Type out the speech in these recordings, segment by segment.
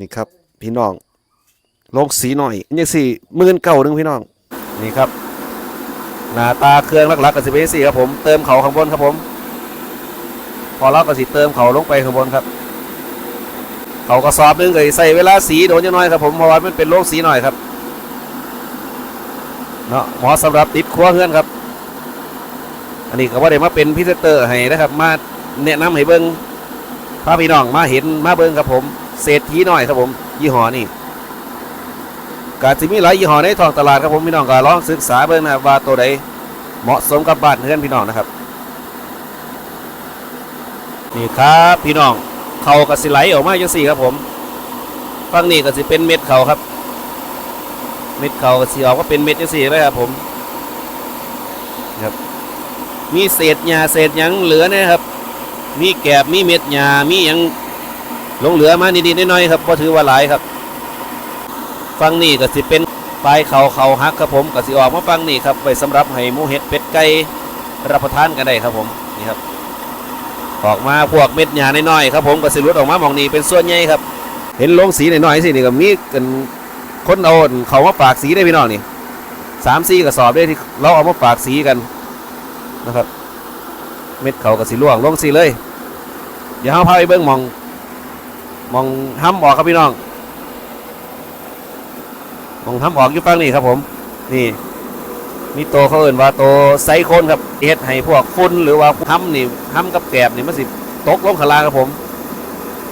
นี่ครับ พี่น้อง ลงสีหน่อยยังสี่หมื่นเก่าหนึ่งพี่น้อง นี่ครับ หน้าตาเครื่องหลักๆก็สิเป็นสี่ครับผม เติมเขาข้างบนครับผม พอเราก็สิเติมเขาลงไปข้างบนครับ เขากระสอบหนึงก็สิใส่เวลาสีโดนจะน้อยครับผม เพราะว่ามันเป็นโรคสีหน่อยครับ เนาะเหมาะสำหรับติดครัวเฮือนครับ อันนี้ก็ว่าได้มาเป็นพรีเซนเตอร์ให้นะครับ มาแนะนำให้เบิ้งพาพี่น้องมาเห็นมาเบิ้งครับผม เศรษฐีหน่อยครับผม ยี่ห้อนี่กาจะมีหลายยี่ห้อในท้องตลาดครับผมพี่น้องก็ลองศึกษาเบิ้งนะครับว่าตัวใดเหมาะสมกับบ้านเฮือนพี่น้องนะครับนี่ครับพี่น้องเขากระสิไหลออกมาจังสี่ครับผมฝั่งนี้ก็สิเป็นเม็ดเขาครับ เม็ดเขาก็สิออกว่าเป็นเม็ดจังสี่เลยครับผมครับมีเศษหญ้าเศษหยังเหลือนะครับ มีแกบมีเม็ดหญ้ามีหยัง ลงเหลือมานิดๆน้อยๆครับพอถือว่าหลายครับฝั่งนี้ก็สิเป็นปลายเขาเขาหักครับผมก็สิออกมาฝั่งนี้ครับไว้สำหรับให้หมูเห็ดเป็ดไก่รับประทานกันได้ครับผมนี่ครับ ออกมาพวกเม็ดหญ้าน้อยๆครับผมก็สิหลุดออกมามองนี้เป็นส่วนใหญ่ครับ เห็นลงสีน้อยๆสินี่ก็มีกันคนเอาเขามาปากสีได้พี่น้องนี่สามสีกระสอบได้ที่เราเอามาปากสีกันนะครับ เม็ดเขาก็สิล่วงลงสีเลย เดี๋ยวเราพาไปเบิ้งมอง มองห้ำออกครับพี่น้อง มองห้ำออกอยู่ฝั่งนี้ครับผม นี่ มีตัวเขาเอื่นว่าตัวไซโคนครับเฮ็ดให้พวกฝุ่นหรือว่าห้ำนี่ห้ำกับแกบนี่มันสิตกลงข้างล่างครับผม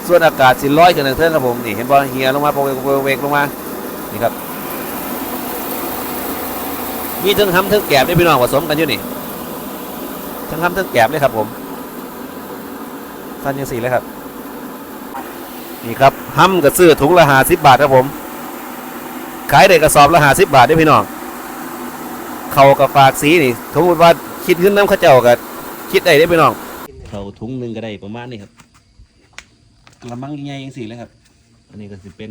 ส่วนอากาศสิลอยขึ้นเทิงครับผมนี่เห็นบ่เฮียลงมาโปรเวกเวกลงมานี่ครับมีทั้งห้ำทั้งแกบได้พี่น้องผสมกันอยู่นี่ทั้งห้ำทั้งแกบเลยครับผมสั้นยังสี่เลยครับ นี่ครับห้ำกับซื้อถุงละห้าสิบบาทครับผม ขายได้กระสอบละห้าสิบบาทได้พี่น้องเขากับฝากสีนี่สมมติว่าคิดขึ้นน้ำเข้าเจ้ากับคิดได้ได้พี่น้องเขาถุงหนึ่งก็ได้ประมาณนี้ครับกระมังใหญ่ๆยังสี่เลยครับ อันนี้ก็จะเป็น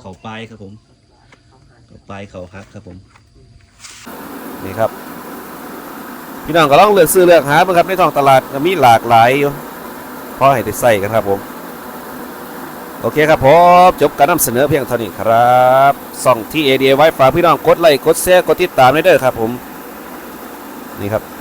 เขาปลายครับผมเขาปลายเขาฮักครับผม นี่ครับ พี่น้องก็ลองเลือกซื้อเลือกหาบ้างครับในท้องตลาดก็มีหลากหลายอยู่พอให้ได้ใส่กันครับผม โอเคครับผมจบการนำเสนอเพียงเท่านี้ครับส่องที่เอเดียไว้ฝากพี่น้องกดไลค์กดแชร์กดติดตามได้เด้อครับผมนี่ครับ